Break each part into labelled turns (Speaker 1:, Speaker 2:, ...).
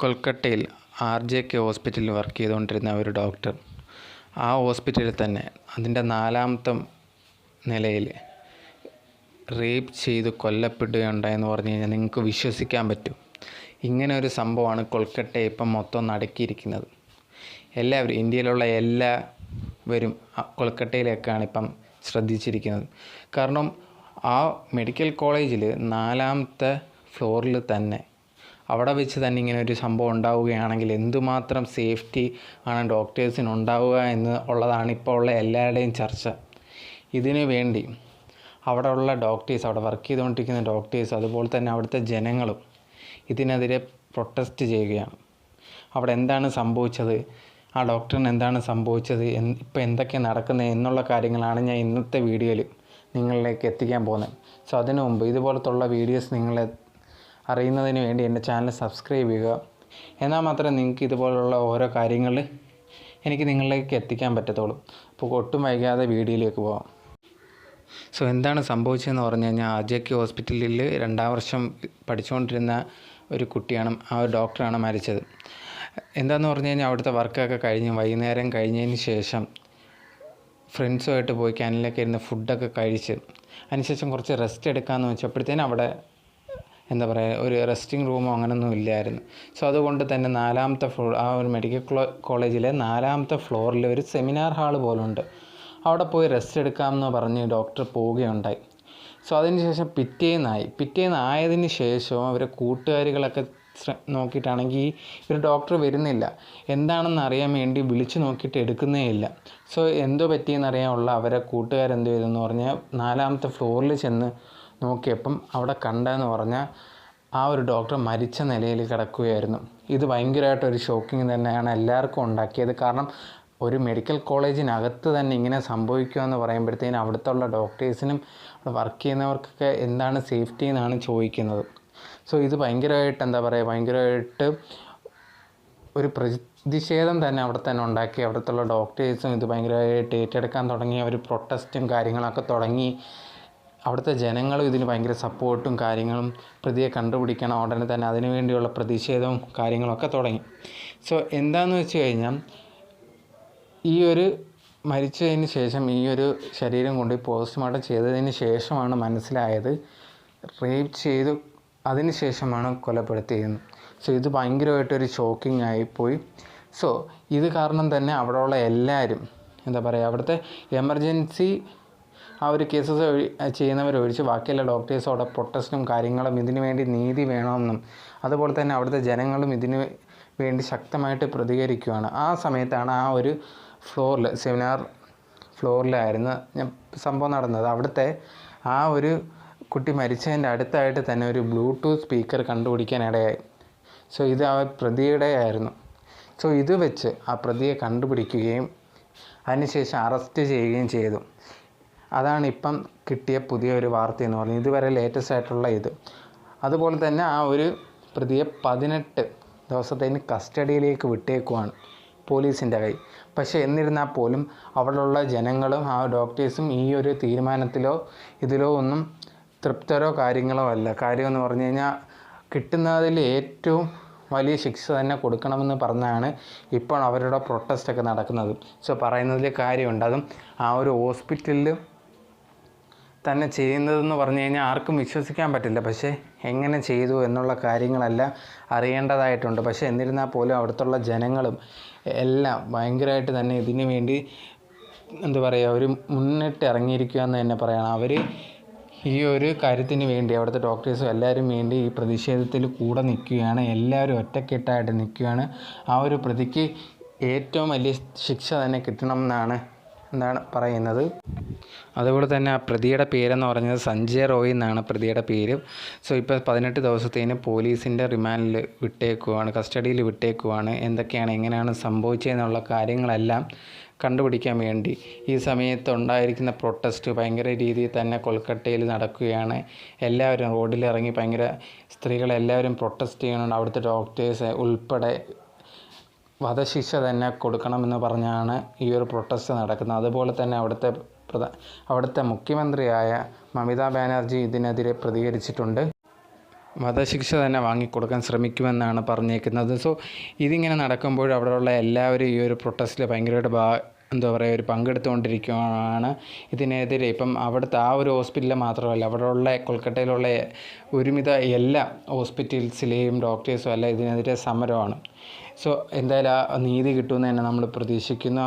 Speaker 1: കൊൽക്കട്ടയിൽ R J K ഹോസ്പിറ്റലിൽ work ചെയ്തുകൊണ്ടിരുന്ന ഒരു ഡോക്ടർ. ആ ഹോസ്പിറ്റലിൽ തന്നെ അതിന്റെ നാലാമത്തെ നിലയിൽ റേപ്പ് ചെയ്ത് കൊല്ലപ്പെടുകയുണ്ടായെന്ന് പറഞ്ഞു കഴിഞ്ഞാൽ നിങ്ങൾക്ക് വിശ്വസിക്കാൻ പറ്റും. ഇങ്ങനെ ഒരു സംഭവമാണ് കൊൽക്കട്ടയെ ഇപ്പം മൊത്തം നടക്കിയിരിക്കുന്നത്. എല്ലാവരും ഇന്ത്യയിലുള്ള എല്ലാവരും കൊൽക്കട്ടയിലേക്കാണ് ഇപ്പം ശ്രദ്ധിച്ചിരിക്കുന്നത്. കാരണം ആ മെഡിക്കൽ കോളേജിൽ നാലാമത്തെ ഫ്ലോറിൽ തന്നെ അവിടെ വെച്ച് തന്നെ ഇങ്ങനെ ഒരു സംഭവം ഉണ്ടാവുകയാണെങ്കിൽ എന്തുമാത്രം സേഫ്റ്റി ആണ് ഡോക്ടേഴ്സിന് ഉണ്ടാവുക എന്ന് ഉള്ളതാണ് ഇപ്പോൾ ഉള്ള എല്ലാവരുടെയും ചർച്ച. ഇതിനു വേണ്ടി അവിടെ ഉള്ള ഡോക്ടേഴ്സ് അവിടെ വർക്ക് ചെയ്തുകൊണ്ടിരിക്കുന്ന ഡോക്ടേഴ്സ് അതുപോലെ തന്നെ അവിടുത്തെ ജനങ്ങളും ഇതിനെതിരെ പ്രൊട്ടസ്റ്റ് ചെയ്യുകയാണ്. അവിടെ എന്താണ് സംഭവിച്ചത്? ആ ഡോക്ടറിന് എന്താണ് സംഭവിച്ചത്? എന്ന് ഇപ്പോൾ എന്തൊക്കെ നടക്കുന്നത് എന്നുള്ള കാര്യങ്ങളാണ് ഞാൻ ഇന്നത്തെ വീഡിയോയിൽ നിങ്ങളിലേക്ക് എത്തിക്കാൻ പോകുന്നത്. സോ അതിനു മുമ്പ് ഇതുപോലത്തുള്ള വീഡിയോസ് നിങ്ങളെ അറിയുന്നതിന് വേണ്ടി എന്റെ ചാനൽ സബ്സ്ക്രൈബ് ചെയ്യുക. എന്നാൽ മാത്രമേ നിങ്ങൾക്ക് ഇതുപോലുള്ള ഓരോ കാര്യങ്ങൾ എനിക്ക് നിങ്ങളിലേക്ക് എത്തിക്കാൻ പറ്റത്തുള്ളൂ. അപ്പോൾ ഒട്ടും വൈകാതെ വീഡിയോയിലേക്ക് പോകാം സോ എന്താണ് സംഭവിച്ചതെന്ന് പറഞ്ഞു കഴിഞ്ഞാൽ ആർ ഹോസ്പിറ്റലിൽ രണ്ടാം വർഷം പഠിച്ചുകൊണ്ടിരുന്ന ഒരു കുട്ടിയാണ് ആ ഒരു ഡോക്ടറാണ് മരിച്ചത്. എന്താണെന്ന് പറഞ്ഞു കഴിഞ്ഞാൽ അവിടുത്തെ വർക്കൊക്കെ കഴിഞ്ഞ് വൈകുന്നേരം കഴിഞ്ഞതിന് ശേഷം ഫ്രണ്ട്സുമായിട്ട് പോയി ക്യാനിലൊക്കെ ഇരുന്ന് ഫുഡൊക്കെ കഴിച്ച് അതിനുശേഷം കുറച്ച് റെസ്റ്റ് എടുക്കാമെന്ന് വെച്ചപ്പോഴത്തേനും അവിടെ എന്താ പറയുക ഒരു റെസ്റ്റിംഗ് റൂമോ അങ്ങനെയൊന്നും ഇല്ലായിരുന്നു. സോ അതുകൊണ്ട് തന്നെ നാലാമത്തെ ഫ്ലോ ആ ഒരു മെഡിക്കൽ കോളേജിലെ നാലാമത്തെ ഫ്ലോറിൽ ഒരു സെമിനാർ ഹാൾ പോലുണ്ട്. അവിടെ പോയി റെസ്റ്റ് എടുക്കാം എന്ന് പറഞ്ഞ് ഡോക്ടർ പോവുകയുണ്ടായി. സോ അതിനുശേഷം പിറ്റേന്നായി. പിറ്റേന്നായതിന് ശേഷവും അവരെ കൂട്ടുകാരികളൊക്കെ നോക്കിയിട്ടാണെങ്കിൽ ഒരു ഡോക്ടർ വരുന്നില്ല. എന്താണെന്ന് അറിയാൻ വേണ്ടി വിളിച്ചു നോക്കിയിട്ട് എടുക്കുന്നേ ഇല്ല. സോ എന്തോ പറ്റിയെന്നറിയാനുള്ള അവരെ കൂട്ടുകാരെന്ത് ചെയ്തെന്ന് പറഞ്ഞാൽ നാലാമത്തെ ഫ്ലോറിൽ ചെന്ന് നോക്കിയപ്പം അവിടെ കണ്ടതെന്ന് പറഞ്ഞാൽ ആ ഒരു ഡോക്ടർ മരിച്ച നിലയിൽ കിടക്കുകയായിരുന്നു. ഇത് ഭയങ്കരമായിട്ട് ഒരു ഷോക്കിംഗ് തന്നെയാണ് എല്ലാവർക്കും ഉണ്ടാക്കിയത്. കാരണം ഒരു മെഡിക്കൽ കോളേജിനകത്ത് തന്നെ ഇങ്ങനെ സംഭവിക്കുക എന്ന് പറയുമ്പോഴത്തേനും അവിടുത്തെ ഉള്ള ഡോക്ടേഴ്സിനും വർക്ക് ചെയ്യുന്നവർക്കൊക്കെ എന്താണ് സേഫ്റ്റി എന്നാണ് ചോദിക്കുന്നത്. സോ ഇത് ഭയങ്കരമായിട്ട് എന്താ പറയുക ഭയങ്കരമായിട്ട് ഒരു പ്രതിഷേധം തന്നെ അവിടെ തന്നെ ഉണ്ടാക്കി. അവിടുത്തെ ഉള്ള ഡോക്ടേഴ്സും ഇത് ഭയങ്കരമായിട്ട് ഏറ്റെടുക്കാൻ തുടങ്ങി. അവർ പ്രൊട്ടസ്റ്റും കാര്യങ്ങളൊക്കെ തുടങ്ങി. അവിടുത്തെ ജനങ്ങളും ഇതിന് ഭയങ്കര സപ്പോർട്ടും കാര്യങ്ങളും പ്രതിയെ കണ്ടുപിടിക്കണം ഉടനെ തന്നെ അതിനു വേണ്ടിയുള്ള പ്രതിഷേധവും കാര്യങ്ങളൊക്കെ തുടങ്ങി. സോ എന്താണെന്ന് വെച്ച് കഴിഞ്ഞാൽ ഈ ഒരു മരിച്ചതിന് ശേഷം ഈ ഒരു ശരീരം കൊണ്ട് പോസ്റ്റ്മോർട്ടം ചെയ്തതിന് ശേഷമാണ് മനസ്സിലായത്. റേപ്പ് ചെയ്തു അതിന് ശേഷമാണ് കൊലപ്പെടുത്തിയത്. സോ ഇത് ഭയങ്കരമായിട്ടൊരു ഷോക്കിംഗ് ആയിപ്പോയി സോ ഇത് കാരണം തന്നെ അവിടെയുള്ള എല്ലാവരും എന്താ പറയുക അവിടുത്തെ എമർജൻസി ആ ഒരു കേസസ് ചെയ്യുന്നവരൊഴിച്ച് ബാക്കിയുള്ള ഡോക്ടേഴ്സോടെ പ്രൊട്ടസ്റ്റും കാര്യങ്ങളും ഇതിനു വേണ്ടി നീതി വേണമെന്നും അതുപോലെ തന്നെ അവിടുത്തെ ജനങ്ങളും ഇതിന് വേണ്ടി ശക്തമായിട്ട് പ്രതികരിക്കുകയാണ് ആ സമയത്താണ് ആ ഒരു ഫ്ലോറിൽ സെമിനാർ ഫ്ലോറിലായിരുന്നു ഞാൻ സംഭവം നടന്നത്. അവിടുത്തെ ആ ഒരു കുട്ടി മരിച്ചതിന്റെ അടുത്തായിട്ട് തന്നെ ഒരു ബ്ലൂടൂത്ത് സ്പീക്കർ കണ്ടുപിടിക്കാൻ ഇടയായി. സോ ഇത് ആ പ്രതിയുടെ ആയിരുന്നു. സോ ഇത് വെച്ച് ആ പ്രതിയെ കണ്ടുപിടിക്കുകയും അതിനുശേഷം അറസ്റ്റ് ചെയ്യുകയും ചെയ്തു. അതാണ് ഇപ്പം കിട്ടിയ പുതിയ ഒരു വാർത്ത എന്ന് പറയുന്നത് ഇതുവരെ ലേറ്റസ്റ്റ് ആയിട്ടുള്ള ഇത്. അതുപോലെ തന്നെ ആ ഒരു പ്രതിയെ പതിനെട്ട് ദിവസത്തേന് കസ്റ്റഡിയിലേക്ക് വിട്ടേക്കുവാണ് പോലീസിന്റെ കൈ. പക്ഷേ എന്നിരുന്നാൽ പോലും അവിടെയുള്ള ജനങ്ങളും ആ ഡോക്ടേഴ്സും ഈ ഒരു തീരുമാനത്തിലോ ഇതിലോ ഒന്നും തൃപ്തരോ കാര്യങ്ങളോ അല്ല. കാര്യമെന്ന് പറഞ്ഞു കഴിഞ്ഞാൽ കിട്ടുന്നതിൽ ഏറ്റവും വലിയ ശിക്ഷ തന്നെ കൊടുക്കണമെന്ന് പറഞ്ഞാണ് ഇപ്പോൾ അവരുടെ പ്രൊട്ടസ്റ്റൊക്കെ നടക്കുന്നത്. സോ പറയുന്നതിൽ കാര്യമുണ്ട്. അതും ആ ഒരു ഹോസ്പിറ്റലിൽ തന്നെ ചെയ്യുന്നതെന്ന് പറഞ്ഞു കഴിഞ്ഞാൽ ആർക്കും വിശ്വസിക്കാൻ പറ്റില്ല. പക്ഷേ എങ്ങനെ ചെയ്തു എന്നുള്ള കാര്യങ്ങളെല്ലാം അറിയേണ്ടതായിട്ടുണ്ട്. പക്ഷേ എന്നിരുന്നാൽ പോലും അവിടുത്തുള്ള ജനങ്ങളും എല്ലാം ഭയങ്കരമായിട്ട് തന്നെ ഇതിനു വേണ്ടി എന്താ പറയുക ഒരു മുന്നിട്ട് ഇറങ്ങിയിരിക്കുക എന്ന് തന്നെ പറയണം. അവർ ഈ ഒരു കാര്യത്തിന് വേണ്ടി അവിടുത്തെ ഡോക്ടേഴ്സും എല്ലാവരും വേണ്ടി ഈ പ്രതിഷേധത്തിൽ കൂടെ നിൽക്കുകയാണ്. എല്ലാവരും ഒറ്റക്കെട്ടായിട്ട് നിൽക്കുകയാണ്. ആ ഒരു പ്രതിക്ക് ഏറ്റവും വലിയ ശിക്ഷ തന്നെ കിട്ടണം എന്നാണ് എന്താണ് പറയുന്നത്. അതുപോലെ തന്നെ ആ പ്രതിയുടെ പേരെന്ന് പറഞ്ഞത് സഞ്ജയ് റോയ് എന്നാണ് പ്രതിയുടെ പേര്. സോ ഇപ്പോൾ പതിനെട്ട് ദിവസത്തേന് പോലീസിന്റെ റിമാൻഡിൽ വിട്ടേക്കുവാണ് കസ്റ്റഡിയിൽ വിട്ടേക്കുവാണ്. എന്തൊക്കെയാണ് എങ്ങനെയാണ് സംഭവിച്ചതെന്നുള്ള കാര്യങ്ങളെല്ലാം കണ്ടുപിടിക്കാൻ വേണ്ടി ഈ സമയത്ത് ഉണ്ടായിരിക്കുന്ന പ്രൊട്ടസ്റ്റ് ഭയങ്കര രീതിയിൽ തന്നെ കൊൽക്കട്ടയിൽ നടക്കുകയാണ്. എല്ലാവരും റോഡിലിറങ്ങി ഭയങ്കര സ്ത്രീകളെല്ലാവരും പ്രൊട്ടസ്റ്റ് ചെയ്യുന്നുണ്ട്. അവിടുത്തെ ഡോക്ടേഴ്സ് ഉൾപ്പെടെ വധശിക്ഷ തന്നെ കൊടുക്കണമെന്ന് പറഞ്ഞാണ് ഈ ഒരു പ്രൊട്ടസ്റ്റ് നടക്കുന്നത്. അതുപോലെ തന്നെ അവിടുത്തെ പ്രധാ അവിടുത്തെ മുഖ്യമന്ത്രിയായ മമിതാ ബാനർജി ഇതിനെതിരെ പ്രതികരിച്ചിട്ടുണ്ട്. വധശിക്ഷ തന്നെ വാങ്ങിക്കൊടുക്കാൻ ശ്രമിക്കുമെന്നാണ് പറഞ്ഞേക്കുന്നത്. സോ ഇതിങ്ങനെ നടക്കുമ്പോൾ അവിടെയുള്ള എല്ലാവരും ഈ ഒരു പ്രൊട്ടസ്റ്റിൽ ഭയങ്കരമായിട്ട് ഭാ എന്താ പറയുക ഒരു പങ്കെടുത്തുകൊണ്ടിരിക്കുകയാണ് ഇതിനെതിരെ. ഇപ്പം അവിടുത്തെ ആ ഒരു ഹോസ്പിറ്റലിൽ മാത്രമല്ല അവിടെയുള്ള കൊൽക്കട്ടയിലുള്ള ഒരുമിത എല്ലാ ഹോസ്പിറ്റൽസിലെയും ഡോക്ടേഴ്സും അല്ല ഇതിനെതിരെ സമരമാണ്. സോ എന്തായാലും ആ നീതി കിട്ടുമെന്ന് തന്നെ നമ്മൾ പ്രതീക്ഷിക്കുന്നു.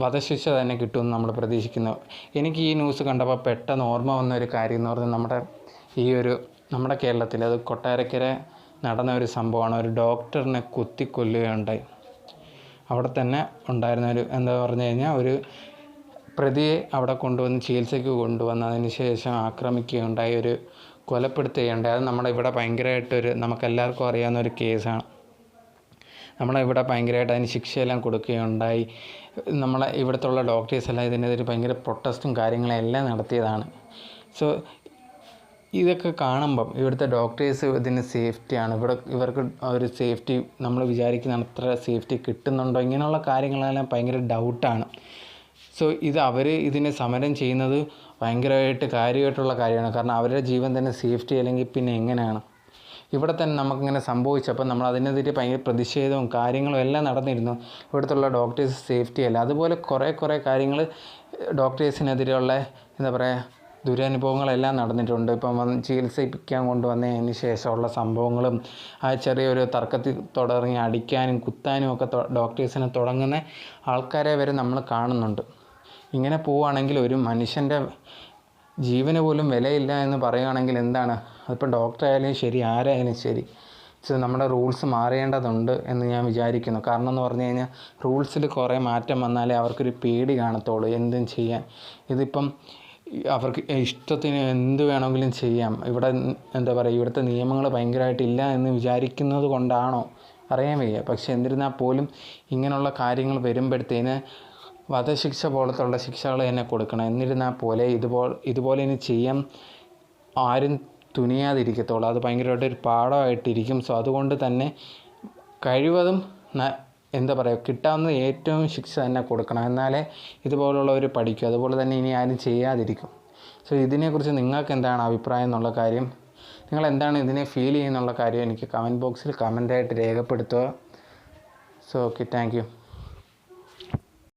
Speaker 1: വധശിക്ഷ തന്നെ കിട്ടുമെന്ന് നമ്മൾ പ്രതീക്ഷിക്കുന്നു. എനിക്ക് ഈ ന്യൂസ് കണ്ടപ്പോൾ പെട്ടെന്ന് ഓർമ്മ വന്ന ഒരു കാര്യം എന്ന് പറഞ്ഞാൽ നമ്മുടെ ഈ ഒരു നമ്മുടെ കേരളത്തിൽ അത് കൊട്ടാരക്കര നടന്ന ഒരു സംഭവമാണ്. ഒരു ഡോക്ടറിനെ കുത്തിക്കൊല്ലുകയുണ്ടായി. അവിടെ തന്നെ ഉണ്ടായിരുന്ന ഒരു എന്താ പറഞ്ഞു കഴിഞ്ഞാൽ ഒരു പ്രതിയെ അവിടെ കൊണ്ടുവന്ന് ചികിത്സയ്ക്ക് കൊണ്ടുവന്നതിന് ശേഷം ആക്രമിക്കുകയുണ്ടായി. ഒരു കൊലപ്പെടുത്തുകയുണ്ടായി. അത് നമ്മുടെ ഇവിടെ ഭയങ്കരമായിട്ടൊരു നമുക്കെല്ലാവർക്കും അറിയാവുന്ന ഒരു കേസാണ്. നമ്മളെ ഇവിടെ ഭയങ്കരമായിട്ട് അതിന് ശിക്ഷയെല്ലാം കൊടുക്കുകയുണ്ടായി. നമ്മളെ ഇവിടുത്തുള്ള ഡോക്ടേഴ്സ് എല്ലാം ഇതിനെതിരെ ഭയങ്കര പ്രൊട്ടസ്റ്റും കാര്യങ്ങളെല്ലാം നടത്തിയതാണ്. സോ ഇതൊക്കെ കാണുമ്പം ഇവിടുത്തെ ഡോക്ടേഴ്സ് ഇതിന് സേഫ്റ്റിയാണ് ഇവിടെ ഇവർക്ക് ഒരു സേഫ്റ്റി നമ്മൾ വിചാരിക്കുന്ന അത്ര സേഫ്റ്റി കിട്ടുന്നുണ്ടോ? ഇങ്ങനെയുള്ള കാര്യങ്ങളെല്ലാം ഭയങ്കര ഡൗട്ടാണ് സോ ഇത് അവർ ഇതിനെ സമരം ചെയ്യുന്നത് ഭയങ്കരമായിട്ട് കാര്യമായിട്ടുള്ള കാര്യമാണ്. കാരണം അവരുടെ ജീവൻ തന്നെ സേഫ്റ്റി അല്ലെങ്കിൽ പിന്നെ എങ്ങനെയാണ്? ഇവിടെ തന്നെ നമുക്കിങ്ങനെ സംഭവിച്ചപ്പോൾ നമ്മൾ അതിനെതിരെ ഭയങ്കര പ്രതിഷേധവും കാര്യങ്ങളും എല്ലാം നടന്നിരുന്നു. ഇവിടുത്തുള്ള ഡോക്ടേഴ്സ് സേഫ്റ്റി അല്ല. അതുപോലെ കുറേ കുറേ കാര്യങ്ങൾ ഡോക്ടേഴ്സിനെതിരെയുള്ള എന്താ പറയുക ദുരനുഭവങ്ങളെല്ലാം നടന്നിട്ടുണ്ട്. ഇപ്പം വന്ന് ചികിത്സിപ്പിക്കാൻ കൊണ്ടുവന്നതിന് ശേഷമുള്ള സംഭവങ്ങളും ആ ചെറിയൊരു തർക്കത്തിൽ തുടങ്ങി അടിക്കാനും കുത്താനും ഒക്കെ ഡോക്ടേഴ്സിനെ തുടങ്ങുന്ന ആൾക്കാരെ വരെ നമ്മൾ കാണുന്നുണ്ട്. ഇങ്ങനെ പോവുകയാണെങ്കിൽ ഒരു മനുഷ്യന്റെ ജീവന് പോലും വിലയില്ല എന്ന് പറയുകയാണെങ്കിൽ എന്താണ്? അതിപ്പോൾ ഡോക്ടർ ആയാലും ശരി ആരായാലും ശരി. സോ നമ്മുടെ റൂൾസ് മാറേണ്ടതുണ്ട് എന്ന് ഞാൻ വിചാരിക്കുന്നു. കാരണം എന്ന് പറഞ്ഞു കഴിഞ്ഞാൽ റൂൾസിൽ കുറേ മാറ്റം വന്നാലേ അവർക്കൊരു പേടി കാണത്തുള്ളൂ എന്തും ചെയ്യാൻ. ഇതിപ്പം അവർക്ക് ഇഷ്ടത്തിന് എന്ത് വേണമെങ്കിലും ചെയ്യാം. ഇവിടെ എന്താ പറയുക ഇവിടുത്തെ നിയമങ്ങൾ ഭയങ്കരമായിട്ടില്ല എന്ന് വിചാരിക്കുന്നത് കൊണ്ടാണോ? അറിയാൻ വയ്യ. പക്ഷെ എന്നിരുന്നാൽ പോലും ഇങ്ങനെയുള്ള കാര്യങ്ങൾ വരുമ്പോഴത്തേന് വധശിക്ഷ പോലത്തുള്ള ശിക്ഷകൾ തന്നെ കൊടുക്കണം. എന്നിരുന്നാൽ പോലെ ഇതുപോ ഇതുപോലെ ഇനി ചെയ്യാൻ ആരും തുനിയാതിരിക്കത്തുള്ളൂ. അത് ഭയങ്കരമായിട്ട് ഒരു പാഠമായിട്ടിരിക്കും. സോ അതുകൊണ്ട് തന്നെ കഴിവതും എന്താ പറയുക കിട്ടാവുന്ന ഏറ്റവും ശിക്ഷ തന്നെ കൊടുക്കണം. എന്നാലേ ഇതുപോലുള്ളവർ പഠിക്കും. അതുപോലെ തന്നെ ഇനി ആരും ചെയ്യാതിരിക്കും. സോ ഇതിനെക്കുറിച്ച് നിങ്ങൾക്ക് എന്താണ് അഭിപ്രായം എന്നുള്ള കാര്യം? നിങ്ങൾ എന്താണ് ഇതിനെ ഫീൽ ചെയ്യുന്നുള്ള കാര്യം എനിക്ക് കമന്റ് ബോക്സിൽ കമന്റായിട്ട് രേഖപ്പെടുത്തുക. So okay thank